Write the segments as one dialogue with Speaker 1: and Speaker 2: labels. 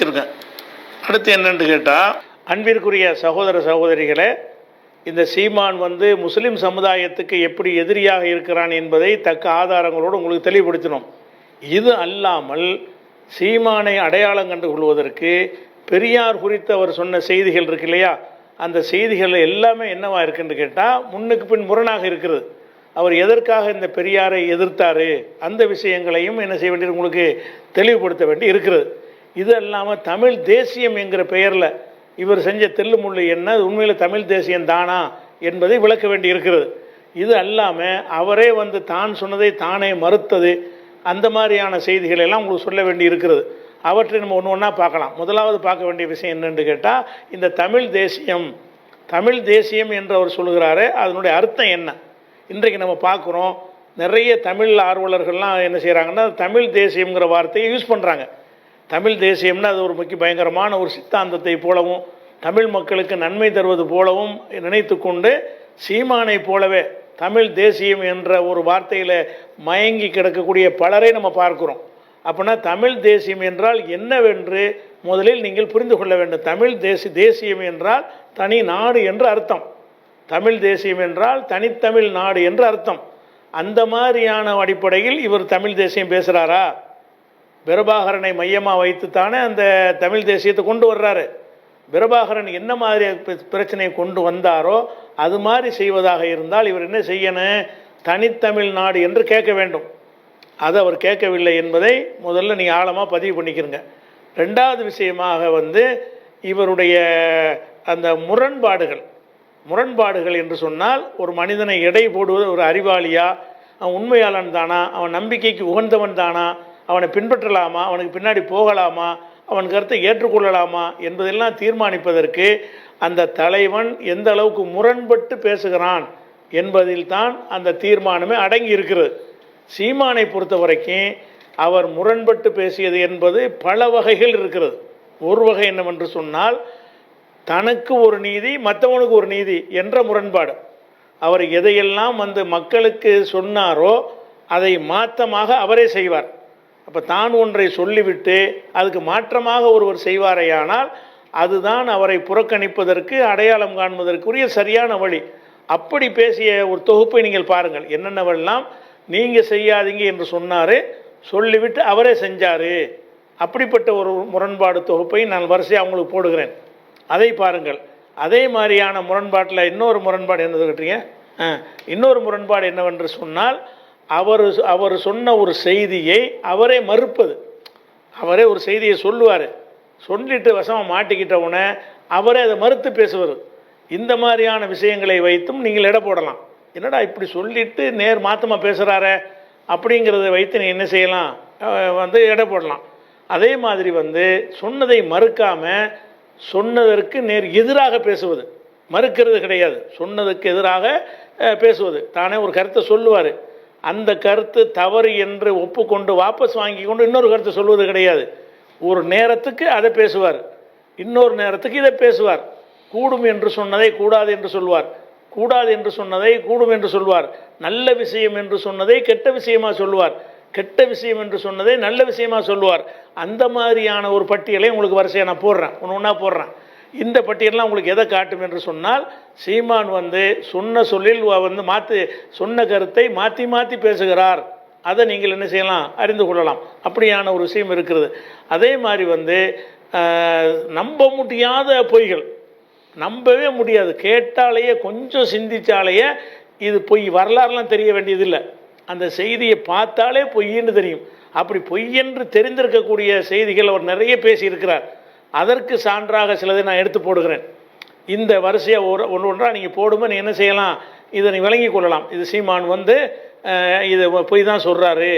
Speaker 1: வச்சுருக்கேன். அடுத்து என்னென்று கேட்டால் அன்பிற்குரிய சகோதர சகோதரிகளே இந்த சீமான் வந்து முஸ்லீம் சமுதாயத்துக்கு எப்படி எதிரியாக இருக்கிறான் என்பதை தக்க ஆதாரங்களோடு உங்களுக்கு தெளிவுபடுத்தினோம். இது அல்லாமல் சீமானை அடையாளம் கண்டு கொள்வதற்கு பெரியார் குறித்து அவர் சொன்ன செய்திகள் இருக்கு இல்லையா? அந்த செய்திகள் எல்லாமே என்னவா இருக்குன்னு கேட்டால் முன்னுக்கு பின் முரணாக இருக்கிறது. அவர் எதற்காக இந்த பெரியாரை எதிர்த்தாரு? அந்த விஷயங்களையும் என்ன செய்ய வேண்டியது உங்களுக்கு தெளிவுபடுத்த வேண்டி இருக்கிறது. இது இல்லாமல் தமிழ் தேசியம் என்கிற பெயரில் இவர் செஞ்ச தெல்லுமுள்ளு என்ன? உண்மையில் தமிழ் தேசியம் தானா என்பதை விளக்க வேண்டி இருக்கிறது. இது அல்லாமல் அவரே வந்து தான் சொன்னதை தானே மறுத்தது. அந்த மாதிரியான செய்திகள் எல்லாம் உங்களுக்கு சொல்ல வேண்டி இருக்கிறது. அவற்றை நம்ம ஒன்று ஒன்றா பார்க்கலாம். முதலாவது பார்க்க வேண்டிய விஷயம் என்னென்னு கேட்டால் இந்த தமிழ் தேசியம் தமிழ் தேசியம் என்று அவர் சொல்கிறாரு அதனுடைய அர்த்தம் என்ன? இன்றைக்கு நம்ம பார்க்குறோம் நிறைய தமிழ் ஆர்வலர்கள்லாம் என்ன செய்கிறாங்கன்னா தமிழ் தேசியங்கிற வார்த்தையை யூஸ் பண்ணுறாங்க தமிழ் தேசியம்னா அது ஒரு முக்கிய பயங்கரமான ஒரு சித்தாந்தத்தை போலவும் தமிழ் மக்களுக்கு நன்மை தருவது போலவும் நினைத்து கொண்டு சீமானை போலவே தமிழ் தேசியம் என்ற ஒரு வார்த்தையில் மயங்கி கிடக்கக்கூடிய பலரை நம்ம பார்க்குறோம். அப்படின்னா தமிழ் தேசியம் என்றால் என்னவென்று முதலில் நீங்கள் புரிந்து கொள்ள வேண்டும். தமிழ் தேசி தேசியம் என்றால் தனி நாடு என்று அர்த்தம். தமிழ் தேசியம் என்றால் தனித்தமிழ் நாடு என்று அர்த்தம். அந்த மாதிரியான அடிப்படையில் இவர் தமிழ் தேசியம் பேசுகிறாரா பிரபாகரனை மையமாக வைத்துத்தானே அந்த தமிழ் தேசியத்தை கொண்டு வர்றாரு. பிரபாகரன் என்ன மாதிரி பிரச்சனையை கொண்டு வந்தாரோ அது மாதிரி செய்வதாக இருந்தால் இவர் என்ன செய்யணும்? தனித்தமிழ் நாடு என்று கேட்க வேண்டும். அதை அவர் கேட்கவில்லை என்பதை முதல்ல நீங்கள் ஆழமாக பதிவு பண்ணிக்கிறங்க ரெண்டாவது விஷயமாக வந்து இவருடைய அந்த முரண்பாடுகள் முரண்பாடுகள் என்று சொன்னால் ஒரு மனிதனை எடை போடுவது ஒரு அறிவாளியா? அவன் உண்மையாளன் தானா? அவன் நம்பிக்கைக்கு உகந்தவன் தானா? அவனை பின்பற்றலாமா? அவனுக்கு பின்னாடி போகலாமா? அவன் கருத்தை ஏற்றுக்கொள்ளலாமா? என்பதெல்லாம் தீர்மானிப்பதற்கு அந்த தலைவன் எந்த அளவுக்கு முரண்பட்டு பேசுகிறான் என்பதில்தான் அந்த தீர்மானமே அடங்கி இருக்கிறது சீமானை பொறுத்த வரைக்கும் அவர் முரண்பட்டு பேசியது என்பது பல வகைகள் இருக்கிறது. ஒரு வகை என்னவென்று சொன்னால் தனக்கு ஒரு நீதி மற்றவனுக்கு ஒரு நீதி என்ற முரண்பாடு. அவர் எதையெல்லாம் வந்து மக்களுக்கு சொன்னாரோ அதை மாற்றமாக அவரே செய்வார். அப்போ தான் ஒன்றை சொல்லிவிட்டு அதுக்கு மாற்றமாக ஒருவர் செய்வாரையானால் அதுதான் அவரை புறக்கணிப்பதற்கு அடையாளம் காண்பதற்குரிய சரியான வழி. அப்படி பேசிய ஒரு தொகுப்பை நீங்கள் பாருங்கள். என்னென்னவெல்லாம் நீங்கள் செய்யாதீங்க என்று சொன்னார் சொல்லிவிட்டு அவரே செஞ்சார். அப்படிப்பட்ட ஒரு முரண்பாடு தொகுப்பை நான் வரிசையாக அவங்களுக்கு போடுகிறேன். அதை பாருங்கள். அதே மாதிரியான முரண்பாட்டில் இன்னொரு முரண்பாடு என்னது கேட்டீங்க ஆ, இன்னொரு முரண்பாடு என்னவென்று சொன்னால் அவர் அவர் சொன்ன ஒரு செய்தியை அவரே மறுப்பது. அவரே ஒரு செய்தியை சொல்லுவார். சொல்லிட்டு வசமாக மாட்டிக்கிட்ட உடனே அவரே அதை மறுத்து பேசுவார். இந்த மாதிரியான விஷயங்களை வைத்தும் நீங்கள் எடை போடலாம். என்னடா இப்படி சொல்லிட்டு நேர் மாத்தமாக பேசுகிறாரே அப்படிங்கிறத வைத்து நீ என்ன செய்யலாம்? வந்து எடை போடலாம். அதே மாதிரி வந்து சொன்னதை மறுக்காமல் சொன்னதற்கு நேர் எதிராக பேசுவது. மறுக்கிறது கிடையாது. சொன்னதுக்கு எதிராக பேசுவது. தானே ஒரு கருத்தை சொல்லுவார். அந்த கருத்து தவறு என்று ஒப்புக்கொண்டு வாபஸ் வாங்கி கொண்டு இன்னொரு கருத்தை சொல்வது கிடையாது. ஒரு நேரத்துக்கு அதை பேசுவார். இன்னொரு நேரத்துக்கு இதை பேசுவார். கூடும் என்று சொன்னதை கூடாது என்று சொல்வார். கூடாது என்று சொன்னதை கூடும் என்று சொல்வார். நல்ல விஷயம் என்று சொன்னதை கெட்ட விஷயமா சொல்லுவார் கெட்ட விஷயம் என்று சொன்னதை நல்ல விஷயமா சொல்லுவார் அந்த மாதிரியான ஒரு பட்டியலை உங்களுக்கு வரிசையாக நான் போடுறேன். ஒன்று ஒன்றா போடுறேன். இந்த பட்டியலாம் உங்களுக்கு எதை காட்டும் என்று சொன்னால் சீமான் வந்து சொன்ன சொல்லில் வந்து மாற்றி சொன்ன கருத்தை மாற்றி மாற்றி பேசுகிறார். அதை நீங்கள் என்ன செய்யலாம்? அறிந்து கொள்ளலாம். அப்படியான ஒரு விஷயம் இருக்கிறது. அதே மாதிரி வந்து நம்ப முடியாத பொய்கள். நம்பவே முடியாது. கேட்டாலேயே கொஞ்சம் சிந்தித்தாலேயே இது பொய் வரலாறுலாம் தெரிய வேண்டியதில்லை. அந்த செய்தியை பார்த்தாலே பொய்ன்னு தெரியும். அப்படி பொய்யென்று தெரிந்திருக்கக்கூடிய செய்திகள் அவர் நிறைய பேசியிருக்கிறார். அதற்கு சான்றாக சிலதை நான் எடுத்து போடுகிறேன். இந்த வரிசையை ஒரு ஒன்று ஒன்றாக நீங்கள் போடும்போது நீ என்ன செய்யலாம்? இதை நீ விளங்கிக் கொள்ளலாம். இது சீமான் வந்து இதை இது பொய் தான் சொல்கிறாரு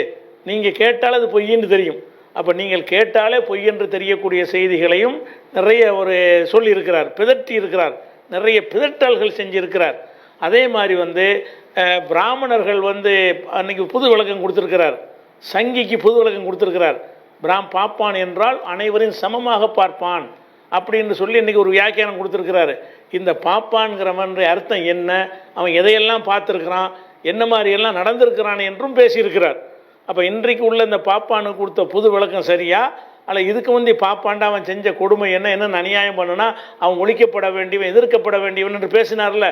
Speaker 1: நீங்கள் கேட்டால் அது பொய்ன்னு தெரியும். அப்போ நீங்கள் கேட்டாலே பொய் என்று தெரியக்கூடிய செய்திகளையும் நிறைய ஒரு சொல்லியிருக்கிறார் பிதட்டி இருக்கிறார் நிறைய பிதட்டல்கள் செஞ்சிருக்கிறார். அதே மாதிரி வந்து பிராமணர்கள் வந்து அன்றைக்கி புது விளக்கம் கொடுத்துருக்கிறார். சங்கிக்கு புது விளக்கம் கொடுத்துருக்கிறார். பிராம் பாப்பான் என்றால் அனைவரையும் சமமாக பார்ப்பான் அப்படின்னு சொல்லி இன்றைக்கி ஒரு வியாக்கியானம் கொடுத்துருக்கிறாரு. இந்த பாப்பான்கிறவன் அர்த்தம் என்ன? அவன் எதையெல்லாம் பார்த்துருக்கிறான்? என்ன மாதிரியெல்லாம் நடந்திருக்கிறான் என்றும் பேசியிருக்கிறார். அப்போ இன்றைக்கு உள்ள இந்த பாப்பானுக்கு கொடுத்த புது விளக்கம் சரியா? அல்ல இதுக்கு வந்து பாப்பாண்டா அவன் செஞ்ச கொடுமை என்ன? என்ன அநியாயம் பண்ணுனா அவன் ஒழிக்கப்பட வேண்டியவன் எதிர்க்கப்பட வேண்டியவன் என்று பேசினார்ல.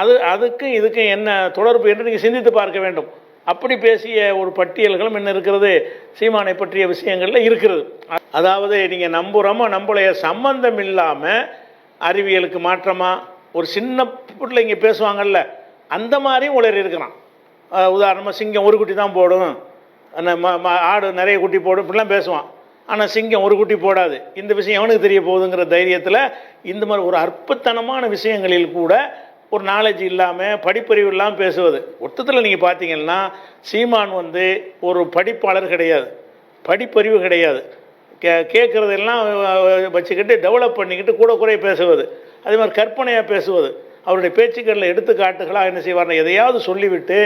Speaker 1: அது அதுக்கும் இதுக்கும் என்ன தொடர்பு என்று நீங்கள் சிந்தித்து பார்க்க வேண்டும். அப்படி பேசிய ஒரு பட்டியல்களும் என்ன இருக்கிறது. சீமானை பற்றிய விஷயங்களில் இருக்கிறது. அதாவது நீங்கள் நம்புகிறோமோ நம்மளைய சம்பந்தம் இல்லாமல் அறிவியலுக்கு மாற்றமாக ஒரு சின்ன பிள்ளைங்க பேசுவாங்கல்ல அந்த மாதிரியும் உளறி இருக்கிறான் உதாரணமாக சிங்கம் ஒரு குட்டி தான் போடும். அந்த ம- ம- ஆடு நிறைய குட்டி போடும் இப்படிலாம் பேசுவான். ஆனால் சிங்கம் ஒரு குட்டி போடாது. இந்த விஷயம் எவனுக்கு தெரிய போகுதுங்கிற தைரியத்தில் இந்த மாதிரி ஒரு அற்பத்தனமான விஷயங்களில் கூட ஒரு நாலேஜ் இல்லாமல் படிப்பறிவு இல்லாமல் பேசுவது. மொத்தத்தில் நீங்கள் பார்த்தீங்கன்னா சீமான் வந்து ஒரு படிப்பாளர் கிடையாது. படிப்பறிவு கிடையாது. கே கேட்குறதெல்லாம் வச்சுக்கிட்டு டெவலப் பண்ணிக்கிட்டு கூட குறைய பேசுவது. அதே மாதிரி கற்பனையாக பேசுவது. அவருடைய பேச்சுக்களில் எடுத்துக்காட்டுகளாக என்ன செய்வார்னு எதையாவது சொல்லிவிட்டு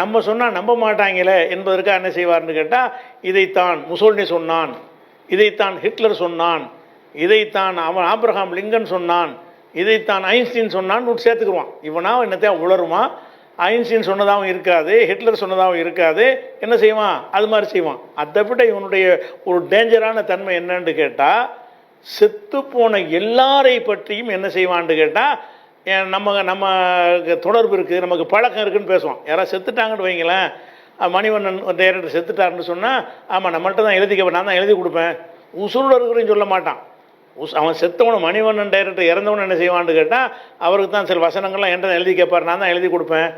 Speaker 1: நம்ம சொன்னால் நம்ப மாட்டாங்களே என்பதற்காக என்ன செய்வார்னு கேட்டால் இதைத்தான் முசோல்னி சொன்னான். இதைத்தான் ஹிட்லர் சொன்னான். இதைத்தான் அவன் ஆப்ரஹாம் லிங்கன் சொன்னான். இதைத்தான் ஐன்ஸ்டீன் சொன்னான்னு சேர்த்துக்குருவான் இவனா என்னத்தையும் உளருவான் ஐன்ஸ்டீன் சொன்னதாகவும் இருக்காது ஹிட்லர் சொன்னதாகவும் இருக்காது. என்ன செய்வான்? அது மாதிரி செய்வான். அதை விட இவனுடைய ஒரு டேஞ்சரான தன்மை என்னன்னு கேட்டால் செத்துப்போன எல்லாரை பற்றியும் என்ன செய்வான்னு கேட்டால் நம்ம நம்ம தொடர்பு இருக்குது நமக்கு பழக்கம் இருக்குதுன்னு பேசுவான். யாராவது செத்துட்டாங்கன்னு வைங்களேன் மணிவண்ணன் டைரக்டர் செத்துட்டாருன்னு சொன்னால் ஆமாம் நம்மள்கிட்ட தான் எழுதிக்க நான் தான் எழுதி கொடுப்பேன். உசுரோட இருக்கிறேன்னு சொல்ல மாட்டான். அவன் செத்தவன மணிவண்ணன் டைரக்டர் இறந்தவன என்ன செய்வான்னு கேட்டால் அவருக்கு தான் சில வசனங்கள்லாம் என்கிட்ட எழுதி கேட்பார் நான் தான் எழுதி கொடுப்பேன்.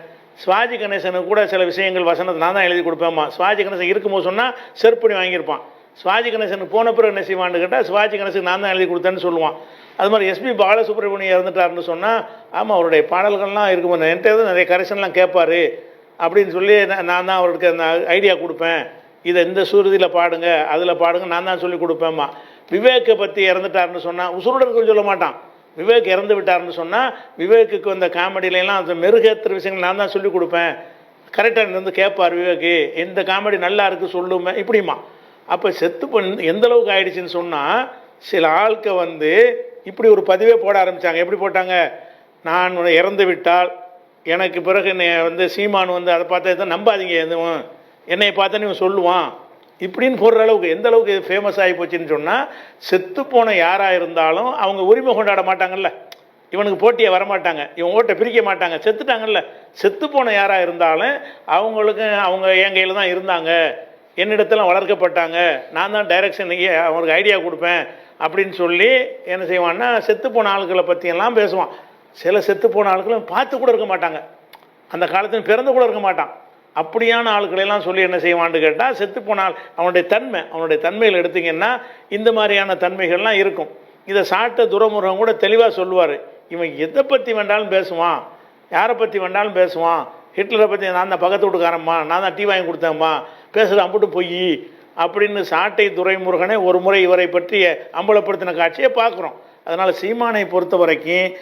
Speaker 1: சுவாஜி கணேசனுக்கு கூட சில விஷயங்கள் வசனத்தை நான் தான் எழுதி கொடுப்பேன்மா சுவாஜி கணேசன் இருக்கும்போது சொன்னால் செருப்பணி வாங்கியிருப்பான். சுவாஜி கணேசனுக்கு போன பிறகு என்ன செய்வான்னு கேட்டால் சுவாஜி கணேசனுக்கு நான் தான் எழுதி கொடுத்தேன்னு சொல்லுவான். அது மாதிரி எஸ்பி பாலசுப்ரமணியம் இறந்துட்டாருன்னு சொன்னால் ஆமாம் அவருடைய பாடல்கள்லாம் இருக்கும்போது என்கிட்ட நிறைய கரெக்ஷன்லாம் கேட்பாரு அப்படின்னு சொல்லி நான் நான் தான் அவருக்கு அந்த ஐடியா கொடுப்பேன். இதை இந்த சுருதியில் பாடுங்க அதில் பாடுங்க நான் தான் சொல்லி கொடுப்பேம்மா. விவேக்கை பற்றி இறந்துட்டாருன்னு சொன்னால் உசுருடர்கள் இருக்குன்னு சொல்ல மாட்டான். விவேக் இறந்து விட்டாருன்னு சொன்னால் விவேக்குக்கு வந்த காமெடியிலலாம் அந்த மெருகேற்ற விஷயங்கள் நான் தான் சொல்லிக் கொடுப்பேன். கரெக்டாக இருந்து கேட்பார் விவேக்கு இந்த காமெடி நல்லா இருக்குது சொல்லுமே இப்படிமா அப்போ செத்து பண்ண எந்த அளவுக்கு ஆயிடுச்சுன்னு சொன்னால் சில ஆட்க வந்து இப்படி ஒரு பதிவே போட ஆரம்பித்தாங்க எப்படி போட்டாங்க? நான் இறந்து விட்டால் எனக்கு பிறகு என்னை வந்து சீமான் வந்து அதை பார்த்தா தான் நம்பாதீங்க எதுவும். என்னை பார்த்தா இவன் சொல்லுவான். இப்படின்னு போடுற அளவுக்கு எந்த அளவுக்கு ஃபேமஸ் ஆகி போச்சுன்னு சொன்னால் செத்துப்போன யாராக இருந்தாலும் அவங்க உரிமை கொண்டாட மாட்டாங்கல்ல. இவனுக்கு போட்டியை வரமாட்டாங்க. இவன் ஓட்டை பிரிக்க மாட்டாங்க. செத்துட்டாங்கல்ல. செத்துப்போன யாராக இருந்தாலும் அவங்களுக்கு அவங்க என் கையில் தான் இருந்தாங்க. என்னிடத்துல வளர்க்கப்பட்டாங்க. நான் தான் டைரக்ஷன் அவங்களுக்கு ஐடியா கொடுப்பேன் அப்படின்னு சொல்லி என்ன செய்வான்னா செத்துப்போன ஆட்களை பற்றியெல்லாம் பேசுவான். சில செத்துப்போன ஆட்களும் பார்த்து கூட இருக்க மாட்டாங்க. அந்த காலத்தில் பிறந்து கூட இருக்க மாட்டான். அப்படியான ஆட்களெல்லாம் சொல்லி என்ன செய்வான்னு கேட்டால் செத்துப்போனால் அவனுடைய தன்மை அவனுடைய தன்மையில் எடுத்தீங்கன்னா இந்த மாதிரியான தன்மைகள்லாம் இருக்கும். இதை சாட்ட துரமுருகம் கூட தெளிவாக சொல்லுவார். இவன் எதை பற்றி வேண்டாலும் பேசுவான். யாரை பற்றி வேண்டாலும் பேசுவான். ஹிட்லரை பற்றி நான் தான் பக்கத்து வீட்டுக்காரம்மா நான் தான் டீ வாங்கி கொடுத்தேம்மா பேசுகிற அம்புட்டு பொய் அப்படின்னு சாட்டை துரைமுருகனே ஒரு முறை இவரை பற்றி அம்பலப்படுத்தின காட்சியை பார்க்குறோம். அதனால் சீமானை பொறுத்த வரைக்கும்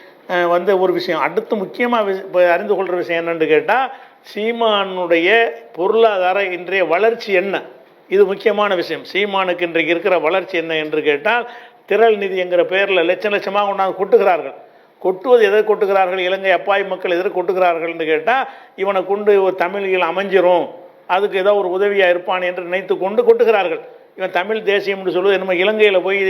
Speaker 1: வந்து ஒரு விஷயம் அடுத்து முக்கியமாக இப்போ அறிந்து கொள்கிற விஷயம் என்னென்னு கேட்டால் சீமானுடைய பொருளாதார இன்றைய வளர்ச்சி என்ன? இது முக்கியமான விஷயம். சீமானுக்கு இன்றைக்கு இருக்கிற வளர்ச்சி என்ன என்று கேட்டால் திரள் நிதி என்கிற பெயரில் லட்சம் லட்சமாக கொண்டாந்து கொட்டுகிறார்கள். கொட்டுவது எதை கொட்டுகிறார்கள்? இலங்கை அப்பாவி மக்கள் எதை கொட்டுகிறார்கள்னு கேட்டால் இவனை கொண்டு ஒரு தமிழில் அமைஞ்சிரும். அதுக்கு ஏதோ ஒரு உதவியாக இருப்பான் என்று நினைத்து கொண்டு கொட்டுகிறார்கள். இவன் தமிழ் தேசியம் என்று சொல்வது நம்ம இலங்கையில் போய்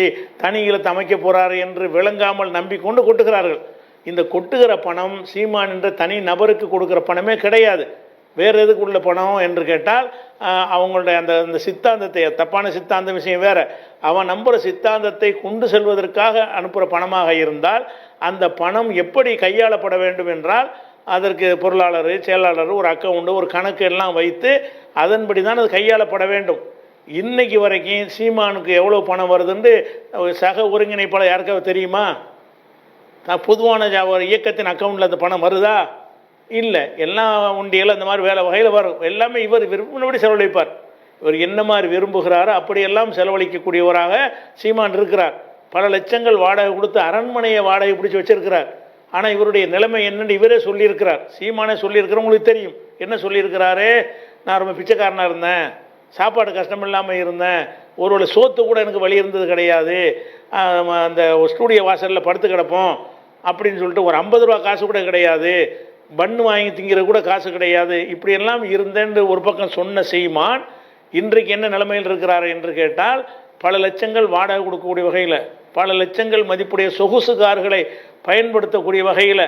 Speaker 1: தனி ஈழத்தை அமைக்க என்று விளங்காமல் நம்பிக்கொண்டு கொட்டுகிறார்கள். இந்த கொட்டுகிற பணம் சீமான் என்ற தனி நபருக்கு கொடுக்குற பணமே கிடையாது. வேறு எதுக்கு உள்ள பணம் என்று கேட்டால் அவங்களுடைய அந்த அந்த சித்தாந்தத்தை தப்பான சித்தாந்த விஷயம் வேறு. அவன் நம்புகிற சித்தாந்தத்தை கொண்டு செல்வதற்காக அனுப்புகிற பணமாக இருந்தால் அந்த பணம் எப்படி கையாளப்பட வேண்டும் என்றால் அதற்கு பொருளாளர் செயலாளர் ஒரு அக்கௌண்டு ஒரு கணக்கு எல்லாம் வைத்து அதன்படி தான் அது கையாளப்பட வேண்டும். இன்னைக்கு வரைக்கும் சீமானுக்கு எவ்வளோ பணம் வருதுன்னு ஒரு சக ஒருங்கிணைப்பாளர் யாருக்காவது தெரியுமா? நான் பொதுவான ஒரு இயக்கத்தின் அக்கௌண்ட்டில் அந்த பணம் வருதா? இல்லை. எல்லா உண்டியலும் அந்த மாதிரி வேலை வகையில் வரும். எல்லாமே இவர் விரும்பினபடி செலவழிப்பார். இவர் என்ன மாதிரி விரும்புகிறாரோ அப்படியெல்லாம் செலவழிக்கக்கூடியவராக சீமான் இருக்கிறார். பல லட்சங்கள் வாடகை கொடுத்து அரண்மனையை வாடகை பிடிச்சி வச்சிருக்கிறார். ஆனால் இவருடைய நிலைமை என்னன்னு இவரே சொல்லியிருக்கிறார். சீமானே சொல்லியிருக்கிறோம் உங்களுக்கு தெரியும். என்ன சொல்லியிருக்கிறாரு? நான் ரொம்ப பிச்சைக்காரனாக இருந்தேன். சாப்பாடு கஷ்டம் இல்லாமல் இருந்தேன். ஒருவேளை சோத்து கூட எனக்கு வழி இருந்தது கிடையாது. அந்த ஸ்டூடியோ வாசலில் படுத்து கிடப்போம் அப்படின்னு சொல்லிட்டு ஒரு ஐம்பது ரூபா காசு கூட கிடையாது. பண்ணு வாங்கி திங்கிற கூட காசு கிடையாது. இப்படியெல்லாம் இருந்தேன்னு ஒரு பக்கம் சொன்ன செய்மான் இன்றைக்கு என்ன நிலைமையில் இருக்கிறார் என்று கேட்டால் பல லட்சங்கள் வாடகை கொடுக்கக்கூடிய வகையில் பல லட்சங்கள் மதிப்புடைய சொகுசு கார்களை பயன்படுத்தக்கூடிய வகையில்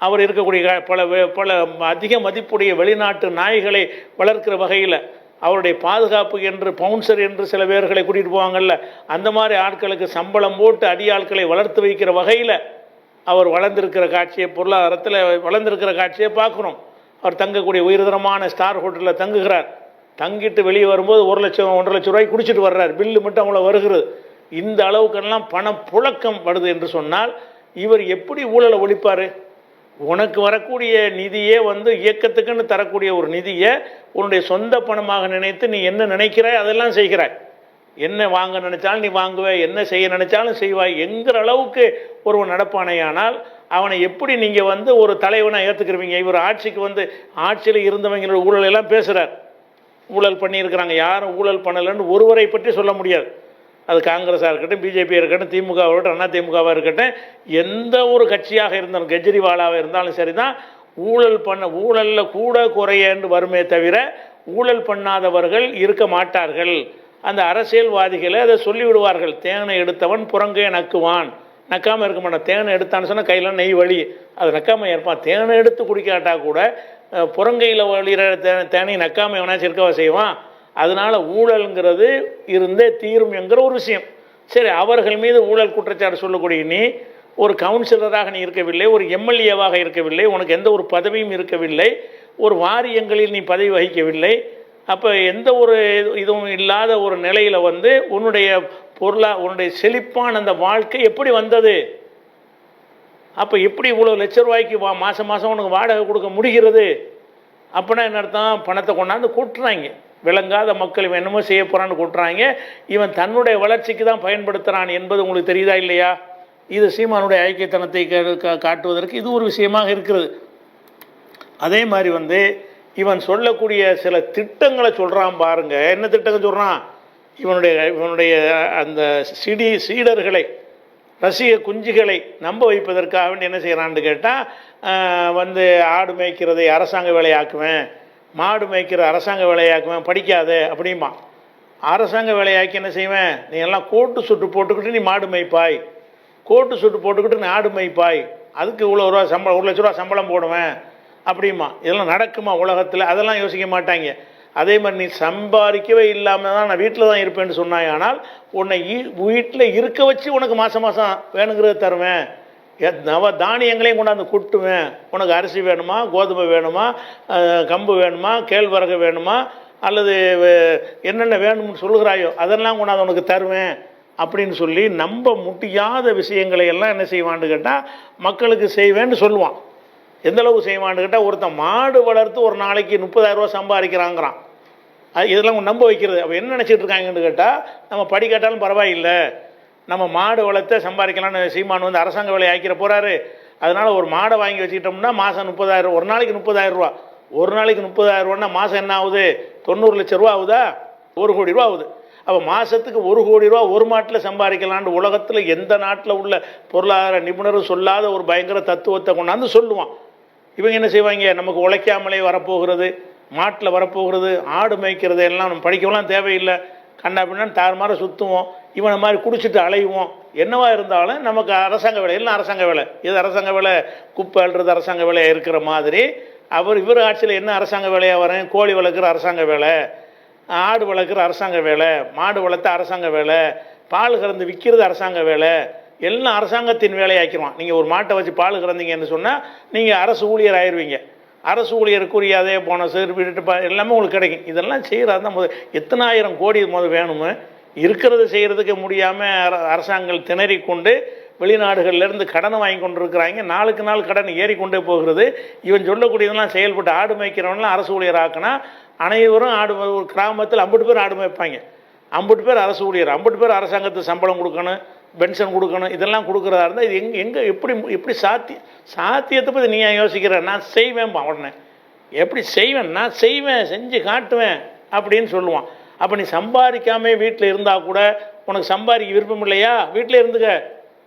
Speaker 1: அவர் இருக்கக்கூடிய பல பல அதிக மதிப்புடைய வெளிநாட்டு நாய்களை வளர்க்கிற வகையில் அவருடைய பாதுகாப்பு என்று பவுன்சர் என்று சில பேர்களை கூட்டிகிட்டு போவாங்கள்ல அந்த மாதிரி ஆட்களுக்கு சம்பளம் போட்டு அடியாட்களை வளர்த்து வைக்கிற வகையில் அவர் வளர்ந்திருக்கிற காட்சியை பொருளாதாரத்தில் வளர்ந்திருக்கிற காட்சியை பார்க்குறோம் அவர் தங்கக்கூடிய உயர்தரமான ஸ்டார் ஹோட்டலில் தங்குகிறார். தங்கிட்டு வெளியே வரும்போது ஒரு லட்சம் ஒன்றரை லட்சம் ரூபாய் குடிச்சிட்டு வர்றார். பில்லு மட்டும் அவ்வளோ வருகிறது. இந்த அளவுக்கெல்லாம் பணம் புழக்கம் வருது என்று சொன்னால் இவர் எப்படி ஊழலை ஒழிப்பார்? உனக்கு வரக்கூடிய நிதியே வந்து இயக்கத்துக்குன்னு தரக்கூடிய ஒரு நிதியை உன்னுடைய சொந்த பணமாக நினைத்து நீ என்ன நினைக்கிறாய் அதெல்லாம் செய்கிறாய். என்ன வாங்க நினைச்சாலும் நீ வாங்குவ என்ன செய்ய நினைச்சாலும் செய்வாய் என்கிற அளவுக்கு ஒருவன் நடப்பானையானால் அவனை எப்படி நீங்கள் வந்து ஒரு தலைவனாக ஏற்றுக்கிறவங்க இவர் ஆட்சிக்கு வந்து ஆட்சியில் இருந்தவங்களோட ஊழல் எல்லாம் பேசுகிறார் ஊழல் பண்ணியிருக்கிறாங்க. யாரும் ஊழல் பண்ணலைன்னு ஒருவரை பற்றி சொல்ல முடியாது. அது காங்கிரஸாக இருக்கட்டும் பிஜேபியாக இருக்கட்டும் திமுகவாக இருக்கட்டும் அண்ணா திமுகவாக இருக்கட்டும் எந்த ஒரு கட்சியாக இருந்தாலும் கெஜ்ரிவாலாக இருந்தாலும் சரி தான் ஊழல் பண்ண ஊழலில் கூட குறையன்று வருமே தவிர ஊழல் பண்ணாதவர்கள் இருக்க மாட்டார்கள். அந்த அரசியல்வாதிகளை அதை சொல்லிவிடுவார்கள். தேனை எடுத்தவன் புறங்கே நக்குவான். நக்காமல் இருக்க மாட்டான். தேனை எடுத்தான்னு சொன்னால் கையில் நெய் வழி அது நக்காமல் இருப்பான் தேனை எடுத்து குடிக்காட்டா கூட புறங்கையில் வழிகிற தே தேனை நக்காமல் எவனாச்சும் இருக்கவா செய்வான்? அதனால் ஊழல்ங்கிறது இருந்தே தீரும் என்கிற ஒரு விஷயம். சரி அவர்கள் மீது ஊழல் குற்றச்சாட்டு சொல்லக்கூடிய நீ ஒரு கவுன்சிலராக நீ இருக்கவில்லை ஒரு எம்எல்ஏவாக இருக்கவில்லை உனக்கு எந்த ஒரு பதவியும் இருக்கவில்லை ஒரு வாரியங்களில் நீ பதவி வகிக்கவில்லை அப்போ எந்த ஒரு இது- இதுவும் இல்லாத ஒரு நிலையில் வந்து உன்னுடைய பொருளா உன்னுடைய செழிப்பான அந்த வாழ்க்கை எப்படி வந்தது? அப்போ எப்படி இவ்வளோ லட்ச ரூபாய்க்கு வா மாதம் மாதம் உனக்கு வாடகை கொடுக்க முடிகிறது? அப்படின்னா என்ன அர்த்தம்? பணத்தை கொண்டாந்து கூட்டுறாங்க. விளங்காத மக்கள் இவன் என்னமோ செய்ய போகிறான்னு கூட்டுறாங்க. இவன் தன்னுடைய வளர்ச்சிக்கு தான் பயன்படுத்துகிறான் என்பது உங்களுக்கு தெரியுதா இல்லையா? இது சீமானுடைய ஐக்கியத்தனத்தை காட்டுவதற்கு இது ஒரு விஷயமாக இருக்கிறது. அதே மாதிரி வந்து இவன் சொல்லக்கூடிய சில திட்டங்களை சொல்கிறான் பாருங்க. என்ன திட்டங்கள் சொல்கிறான் இவனுடைய இவனுடைய அந்த சிடி சீடர்களை ரசிக குஞ்சுகளை நம்ப வைப்பதற்காக வேண்டி என்ன செய்கிறான்னு கேட்டால் வந்து ஆடு மேய்க்கிறதை அரசாங்க வேலையாக்குவேன். மாடு மேய்க்கிற அரசாங்க வேலையாக்குவேன் படிக்காத அப்படிம்பான் அரசாங்க வேலையாக்கி என்ன செய்வேன்? நீ எல்லாம் கோட்டு சுட்டு போட்டுக்கிட்டு நீ மாடு மேய்ப்பாய். கோட்டு சுட்டு போட்டுக்கிட்டு நீ ஆடு மேய்ப்பாய். அதுக்கு இவ்வளோ ரூபா சம்பளம் ஒரு லட்ச ரூபா சம்பளம் போடுவேன் அப்படிமா இதெல்லாம் நடக்குமா உலகத்தில்? அதெல்லாம் யோசிக்க மாட்டாங்க. அதே மாதிரி நீ சம்பாதிக்கவே இல்லாமல் தான் நான் வீட்டில் தான் இருப்பேன்னு சொன்னாய். ஆனால் உன்னை வீட்டில் இருக்க வச்சு உனக்கு மாதம் மாதம் வேணுங்கிறத தருவேன். நவ தானியங்களையும் கொண்டாந்து கொட்டுவேன். உனக்கு அரிசி வேணுமா கோதுமை வேணுமா கம்பு வேணுமா கேழ்வரகு வேணுமா அல்லது என்னென்ன வேணும்னு சொல்லுகிறாயோ அதெல்லாம் கொண்டாந்து உனக்கு தருவேன் அப்படின்னு சொல்லி நம்ப முடியாத விஷயங்களை எல்லாம் என்ன செய்வான்னு கேட்டால் மக்களுக்கு செய்வேன்னு சொல்லுவான். எந்தளவுக்கு செய்வான்னு கேட்டால் ஒருத்தன் மாடு வளர்த்து ஒரு நாளைக்கு முப்பதாயிரம் ரூபா சம்பாதிக்கிறாங்கிறான். அது இதெல்லாம் நம்ப வைக்கிறது. அப்போ என்ன நினச்சிட்டு இருக்காங்கன்னு கேட்டால் நம்ம படி கேட்டாலும் பரவாயில்லை. நம்ம மாடு வளர்த்த சம்பாதிக்கலாம்னு சீமான் வந்து அரசாங்க வேலையை ஆக்கிற போகிறாரு அதனால் ஒரு மாடை வாங்கி வச்சுக்கிட்டோம்னா மாதம் முப்பதாயிரம் ஒரு நாளைக்கு முப்பதாயிரம் ரூபா. ஒரு நாளைக்கு முப்பதாயிரரூவான்னா மாதம் என்ன ஆகுது? தொண்ணூறு லட்ச ரூபா ஆகுதா? ஒரு கோடி ரூபா ஆகுது. அப்போ மாதத்துக்கு ஒரு கோடி ரூபா ஒரு மாட்டில் சம்பாதிக்கலான்னு உலகத்தில் எந்த நாட்டில் உள்ள பொருளாதார நிபுணரும் சொல்லாத ஒரு பயங்கர தத்துவத்தை கொண்டாந்து சொல்லுவான். இவங்க என்ன செய்வாங்க? நமக்கு உழைக்காமலே வரப்போகிறது மாட்டில் வரப்போகிறது ஆடு மேய்க்கிறது எல்லாம் நம்ம படிக்கலாம் தேவையில்லை. கண்ணா பின்னான்னு தாறுமாற சுற்றுவோம் இவனை மாதிரி குடிச்சிட்டு அலையுவோம். என்னவா இருந்தாலும் நமக்கு அரசாங்க வேலை எல்லாம் அரசாங்க வேலை. இது அரசாங்க வேலை குப்பை அழுறது அரசாங்க வேலையாக இருக்கிற மாதிரி. அவர் இவர் ஆட்சியில் என்ன அரசாங்க வேலையாக வரேன் கோழி வளர்க்குற அரசாங்க வேலை ஆடு வளர்க்குற அரசாங்க வேலை மாடு வளர்த்த அரசாங்க வேலை பால் கறந்து விற்கிறது அரசாங்க வேலை. எல்லாம் அரசாங்கத்தின் வேலையாக்கிடுவான். நீங்கள் ஒரு மாட்டை வச்சு பால் கறந்தீங்கன்னு சொன்னால் நீங்கள் அரசு ஊழியர் ஆயிடுவீங்க அரசு ஊழியருக்குரிய அதே போனஸ் விட்டு எல்லாமே உங்களுக்கு கிடைக்கும். இதெல்லாம் செய்கிறாரு தான் முதல். எத்தனாயிரம் கோடி முதல் வேணுமோ இருக்கிறது செய்கிறதுக்கு முடியாமல் அரசாங்கங்கள் திணறி கொண்டு வெளிநாடுகள்லேருந்து கடனை வாங்கி கொண்டு இருக்கிறாங்க நாளுக்கு நாள் கடன் ஏறிக்கொண்டே போகிறது. இவன் சொல்லக்கூடியதெல்லாம் செயல்பட்டு ஆடு மேய்க்கிறவன்லாம் அரசு ஊழியர் ஆக்கினா அனைவரும் ஆடு ஒரு கிராமத்தில் ஐம்பது பேர் ஆடு மேய்ப்பாங்க. ஐம்பது பேர் அரசு ஊழியர் ஐம்பது பேர் அரசாங்கத்துக்கு சம்பளம் கொடுக்கணும் பென்ஷன் கொடுக்கணும் இதெல்லாம் கொடுக்குறதா இருந்தால் இது எங்கே எங்கே எப்படி எப்படி சாத்திய சாத்தியத்தை பற்றி நீ ஏன் யோசிக்கிற? நான் செய்வேன்பா உடனே. எப்படி செய்வேன்? நான் செய்வேன் செஞ்சு காட்டுவேன் அப்படின்னு சொல்லுவான். அப்போ நீ சம்பாதிக்காமே வீட்டில் இருந்தால் கூட உனக்கு சம்பாதிக்க விருப்பம் இல்லையா? வீட்டில் இருந்துக்க.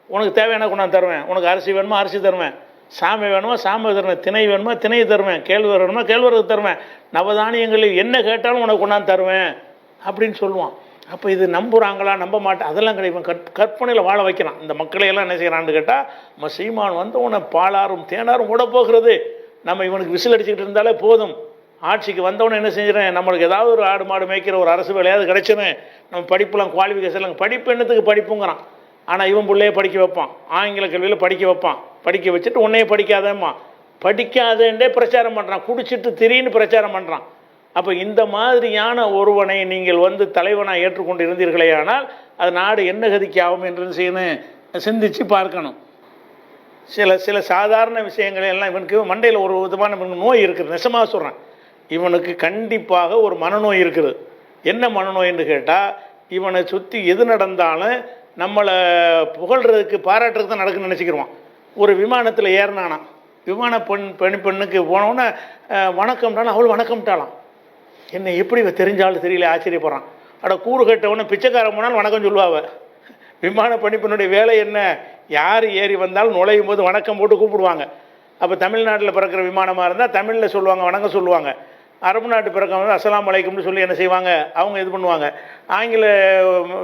Speaker 1: உனக்கு தேவையான கொண்டாந்து தருவேன். உனக்கு அரிசி வேணுமா? அரிசி தருவேன். சாமி வேணுமா? சாமி தருவேன். திணை வேணுமா? திணை தருவேன். கேழ்வரகு வேணுமா? கேழ்வரகு தருவேன். நவதானியங்களில் என்ன கேட்டாலும் உனக்கு கொண்டாந்து தருவேன். அப்படின்னு சொல்லுவான். அப்போ இது நம்புகிறாங்களா நம்ப மாட்டேன் அதெல்லாம் கிடையாது. கற் கற்பனையில் வாழ வைக்கிறான். இந்த மக்களை எல்லாம் என்ன செய்கிறான்னு கேட்டால் நம்ம சீமான் வந்து உன்னை பாலாரும் தேனாரும் விட போகிறது. நம்ம இவனுக்கு விசில் அடிச்சுக்கிட்டு இருந்தாலே போதும். ஆட்சிக்கு வந்தவொடனே என்ன செஞ்சிடறேன்? நம்மளுக்கு ஏதாவது ஒரு ஆடு மாடு மேய்க்கிற ஒரு அரசு வேலையாவது கிடைச்சிடும் நம்ம படிப்புலாம் குவாலிஃபிகேஷன் படிப்பு என்னத்துக்கு படிப்புங்கிறான். ஆனால் இவன் பிள்ளைய படிக்க வைப்பான். ஆங்கில கல்வியில் படிக்க வைப்பான். படிக்க வச்சுட்டு உன்னையே படிக்காதேம்மா. படிக்காதேன்றே பிரச்சாரம் பண்ணுறான் குடிச்சிட்டு திரின்னு பிரச்சாரம் பண்ணுறான் அப்போ இந்த மாதிரியான ஒருவனை நீங்கள் வந்து தலைவனாக ஏற்றுக்கொண்டு இருந்தீர்களே ஆனால் அது நாடு என்ன கதிக்கு ஆகும் என்று செய்யணும் சிந்திச்சு பார்க்கணும். சில சில சாதாரண விஷயங்கள் எல்லாம் இவனுக்கு மண்டையில் ஒரு விதமான நோய் இருக்குது நெசமாக சொல்கிறேன் இவனுக்கு கண்டிப்பாக ஒரு மனநோய் இருக்குது. என்ன மனநோய்ன்னு கேட்டால் இவனை சுற்றி எது நடந்தாலும் நம்மளை புகழ்கிறதுக்கு பாராட்டுறதுக்கு தான் நடக்குன்னு நினச்சிக்கிடுவான் ஒரு விமானத்தில் ஏறினானா விமான பெண் பெண் பெண்ணுக்கு போனோன்னே வணக்கம்ட்டாலும் அவள் வணக்கம்ட்டாலாம் என்னை எப்படி இவன் தெரிஞ்சாலும் தெரியல ஆச்சரியப்படுறான். அட கூறு கட்டவொன்னே பிச்சைக்காரன் போனாலும் வணக்கம் சொல்லுவாவ. விமான பணிப்பெண்ணுடைய வேலை என்ன? யார் ஏறி வந்தாலும் நுழையும் போது வணக்கம் போட்டு கூப்பிடுவாங்க. அப்போ தமிழ்நாட்டில் பிறக்கிற விமானமாக இருந்தால் தமிழில் சொல்லுவாங்க வணக்கம் சொல்லுவாங்க. அரபு நாட்டு பிறக்கம் வந்து அஸ்லாம் வலைக்கும்னு சொல்லி என்ன செய்வாங்க? அவங்க இது பண்ணுவாங்க. ஆங்கில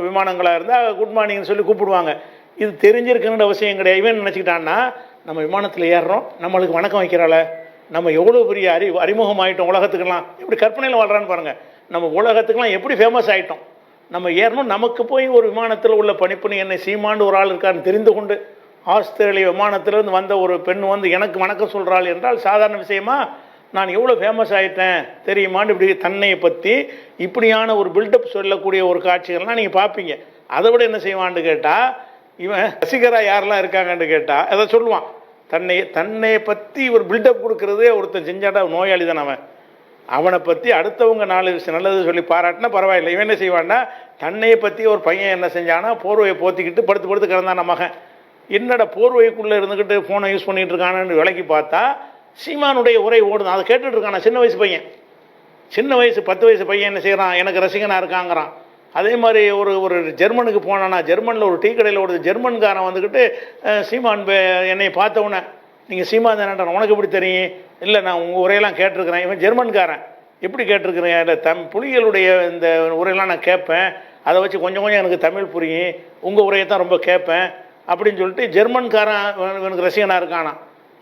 Speaker 1: விமானங்களாக இருந்தால் குட் மார்னிங்னு சொல்லி கூப்பிடுவாங்க. இது தெரிஞ்சிருக்குன்ற அவசியம் கிடையாது. இவன் நினச்சிக்கிட்டான்னா நம்ம விமானத்தில் ஏறுறோம். நம்மளுக்கு வணக்கம் வைக்கிறாள. நம்ம எவ்வளோ பெரிய அறி அறிமுகம் ஆகிட்டோம் உலகத்துக்கெல்லாம். எப்படி கற்பனையில் வாழ்கிறான்னு பாருங்கள் நம்ம உலகத்துக்கெல்லாம் எப்படி ஃபேமஸ் ஆகிட்டோம் நம்ம ஏறணும். நமக்கு போய் ஒரு விமானத்தில் உள்ள பணிப்பணி என்னை சீமாண்டு ஒரு ஆள் இருக்கான்னு தெரிந்து கொண்டு ஆஸ்திரேலிய விமானத்திலிருந்து வந்த ஒரு பெண் வந்து எனக்கு வணக்கம் சொல்கிறாள் என்றால் சாதாரண விஷயமா? நான் எவ்வளோ ஃபேமஸ் ஆகிட்டேன் தெரியுமான்னு இப்படி தன்னையை பற்றி இப்படியான ஒரு பில்டப் சொல்லக்கூடிய ஒரு காட்சிகள்லாம் நீங்கள் பார்ப்பீங்க அதை விட என்ன செய்வான்னு கேட்டால் இவன் ரசிகராக யாரெல்லாம் இருக்காங்கன்னு கேட்டால் அதை சொல்லுவான். தன்னை தன்னை பற்றி ஒரு பில்டப் கொடுக்கறதே ஒருத்தன் செஞ்சாட்டா நோயாளி தான் அவன். அவனை பற்றி அடுத்தவங்க நாலு நல்லது சொல்லி பாராட்டினா பரவாயில்லை. இவன் என்ன செய்வான்னா தன்னையை பற்றி ஒரு பையன் என்ன செஞ்சானா போர்வையை போத்திக்கிட்டு படுத்து படுத்து கிடந்தான் மகன். என்னடா போர்வைக்குள்ளே இருந்துக்கிட்டு ஃபோனை யூஸ் பண்ணிகிட்டு இருக்கானு விலைக்கு பார்த்தா சீமானுடைய உரை ஓடுதான் அதை கேட்டுட்டு இருக்கான். சின்ன வயசு பையன். சின்ன வயசு பத்து வயசு பையன் என்ன செய்கிறான் எனக்கு ரசிகனாக இருக்காங்கிறான். அதே மாதிரி ஒரு ஒரு ஜெர்மனுக்கு போனானா ஜெர்மனில் ஒரு டீ கடையில் ஒரு ஜெர்மன்காரன் வந்துக்கிட்டு சீமான் பே- என்னை பார்த்தவொன்னே நீங்கள் சீமான் தானே உனக்கு எப்படி தெரியும்? இல்லை நான் உங்கள் உரையெல்லாம் கேட்டிருக்கிறேன். இவன் ஜெர்மன்காரன். எப்படி கேட்டிருக்கிறேன் இல்லை தம் புலிகளுடைய இந்த உரையெல்லாம் நான் கேட்பேன். அதை வச்சு கொஞ்சம் கொஞ்சம் எனக்கு தமிழ் புரியும். உங்கள் உரையை தான் ரொம்ப கேட்பேன். அப்படின்னு சொல்லிட்டு ஜெர்மன்காரன் எனக்கு ரசிகனாக இருக்கானா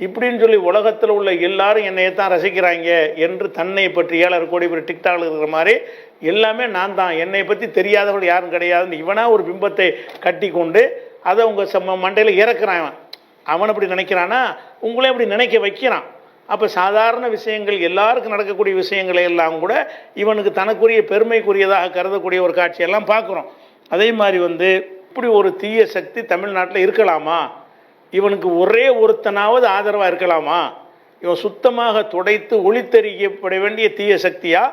Speaker 1: இப்படின்னு சொல்லி உலகத்தில் உள்ள எல்லாரும் என்னையை தான் ரசிக்கிறாங்க என்று தன்னை பற்றி ஏழரை கோடி பேர் டிக்டாக் இருக்கிற மாதிரி எல்லாமே நான் தான். என்னை பற்றி தெரியாதவர்கள் யாரும் கிடையாதுன்னு இவனாக ஒரு பிம்பத்தை கட்டி கொண்டு அதை உங்கள் சம்ம மண்டையில் இறக்குறான் அவன் அவன் அப்படி நினைக்கிறானா? உங்களே அப்படி நினைக்க வைக்கிறான். அப்போ சாதாரண விஷயங்கள் எல்லாருக்கும் நடக்கக்கூடிய விஷயங்களை எல்லாம் கூட இவனுக்கு தனக்குரிய பெருமைக்குரியதாக கருதக்கூடிய ஒரு காட்சியெல்லாம் பார்க்குறோம். அதே மாதிரி வந்து இப்படி ஒரு தீய சக்தி தமிழ்நாட்டில் இருக்கலாமா? இவனுக்கு ஒரே ஒருத்தனாவது ஆதரவாக இருக்கலாமா? இவன் சுத்தமாக துடைத்து ஒளித்தெறிக்கப்பட வேண்டிய தீய சக்தியா?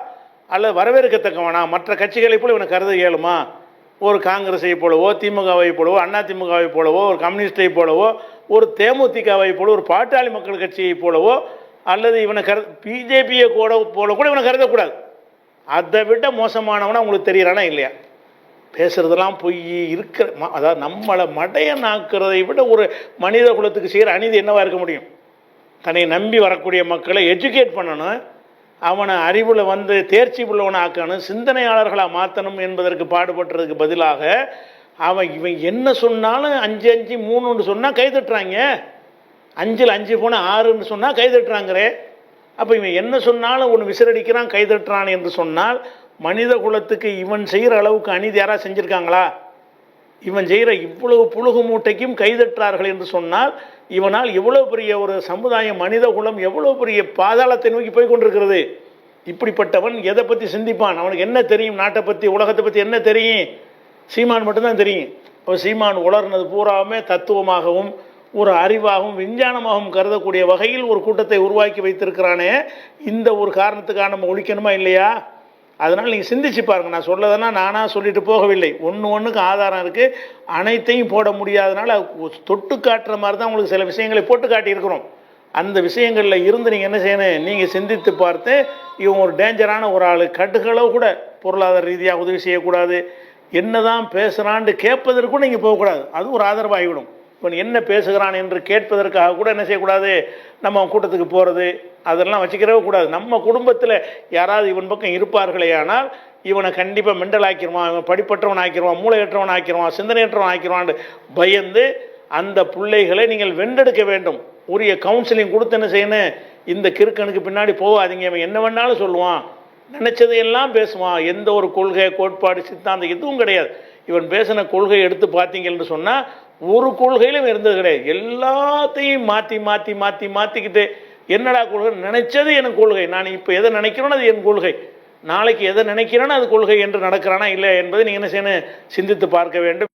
Speaker 1: அல்லது வரவேற்கத்தக்கவனா? மற்ற கட்சிகளை போல இவனை கருத இயலுமா? ஒரு காங்கிரஸை போலவோ திமுகவை போலவோ அண்ணா திமுகவை போலவோ ஒரு கம்யூனிஸ்டை போலவோ ஒரு தேமுதிகவை போல ஒரு பாட்டாளி மக்கள் கட்சியை போலவோ அல்லது இவனை கரு பிஜேபியை கூட போல கூட இவனை கருதக்கூடாது. அதை விட மோசமானவனா உங்களுக்கு தெரியறானா இல்லையா? பேசுறதெல்லாம் பொய் இருக்கிற ம- அதாவது நம்மளை மடையனாக்குறதை விட ஒரு மனித குலத்துக்கு செய்கிற அநீதி என்னவாக இருக்க முடியும்? தன்னை நம்பி வரக்கூடிய மக்களை எஜுகேட் பண்ணணும் அவனை அறிவில் வந்து தேர்ச்சி உள்ளவனை ஆக்கணும் சிந்தனையாளர்களாக மாற்றணும் என்பதற்கு பாடுபட்டுறதுக்கு பதிலாக அவன் இவன் என்ன சொன்னாலும் அஞ்சு அஞ்சு மூணுன்னு சொன்னால் கைதட்டுறாங்க. அஞ்சில் அஞ்சு போனால் ஆறுன்னு சொன்னால் கைதட்டுறாங்கிறே. அப்போ இவன் என்ன சொன்னாலும் ஒன்று விசிறடிக்கிறான் கைதட்டுறான் என்று சொன்னால் மனித குலத்துக்கு இவன் செய்கிற அளவுக்கு அநீதி யாராவது செஞ்சுருக்காங்களா? இவன் செய்கிற இவ்வளவு புழுகு மூட்டைக்கும் கைதட்டார்கள் என்று சொன்னால் இவனால் எவ்வளோ பெரிய ஒரு சமுதாயம் மனித குலம் எவ்வளோ பெரிய பாதாளத்தை நோக்கி போய் கொண்டிருக்கிறது? இப்படிப்பட்டவன் எதை பற்றி சிந்திப்பான்? அவனுக்கு என்ன தெரியும்? நாட்டை பற்றி உலகத்தை பற்றி என்ன தெரியும்? சீமான் மட்டும்தான் தெரியும். இப்போ சீமான் உலர்னது பூராவுமே தத்துவமாகவும் ஒரு அறிவாகவும் விஞ்ஞானமாகவும் கருதக்கூடிய வகையில் ஒரு கூட்டத்தை உருவாக்கி வைத்திருக்கிறானே. இந்த ஒரு காரணத்துக்காக நம்ம ஒழிக்கணுமா இல்லையா? அதனால் நீங்கள் சிந்திச்சு பாருங்கள் நான் சொல்லதனா நானாக சொல்லிட்டு போகவில்லை. ஒன்று ஒன்றுக்கு ஆதாரம் இருக்குது அனைத்தையும் போட முடியாதனால தொட்டு காட்டுற மாதிரி தான் உங்களுக்கு சில விஷயங்களை போட்டு காட்டியிருக்கிறோம். அந்த விஷயங்களில் இருந்து நீங்கள் என்ன செய்யணும்? நீங்கள் சிந்தித்து பார்த்து இவன் ஒரு டேஞ்சரான ஒரு ஆள். கட்டுகளவு கூட பொருளாதார ரீதியாக உதவி செய்யக்கூடாது. என்னதான் பேசுகிறான்னு கேட்பதற்கும் நீங்கள் போகக்கூடாது. அது ஒரு ஆதரவாகிவிடும். இவன் என்ன பேசுகிறான் என்று கேட்பதற்காக கூட என்ன செய்யக்கூடாது? நம்ம கூட்டத்துக்கு போகிறது அதெல்லாம் வச்சுக்கிறவே கூடாது. நம்ம குடும்பத்தில் யாராவது இவன் பக்கம் இருப்பார்களே ஆனால் இவனை கண்டிப்பாக மெண்டல் ஆக்கிடுவான் இவன் படிப்பற்றவன் ஆக்கிடுவான் மூளையற்றவன் ஆக்கிடுவான் சிந்தனையற்றவன் ஆக்கிடுவான்னு பயந்து அந்த பிள்ளைகளை நீங்கள் வென்றெடுக்க வேண்டும். உரிய கவுன்சிலிங் கொடுத்து என்ன செய்யணும்? இந்த கிறுக்கனுக்கு பின்னாடி போகாதீங்க. இவன் என்ன வேணாலும் சொல்லுவான். நினச்சதையெல்லாம் பேசுவான். எந்த ஒரு கொள்கை கோட்பாடு சித்தாந்தம் எதுவும் கிடையாது. இவன் பேசின கொள்கையை எடுத்து பார்த்தீங்கன்னு சொன்னால் ஒரு கொள்கையிலும் இருந்தது கிடையாது. எல்லாத்தையும் மாற்றி மாற்றி மாற்றி மாற்றிக்கிட்டு என்னடா கொள்கை? நினைச்சது என் கொள்கை. நான் இப்போ எதை நினைக்கிறேனோ அது என் கொள்கை. நாளைக்கு எதை நினைக்கிறேனோ அது கொள்கை என்று நடக்கிறானா இல்லை என்பதை நீங்கள் என்ன செய்யணும்? சிந்தித்து பார்க்க வேண்டும்.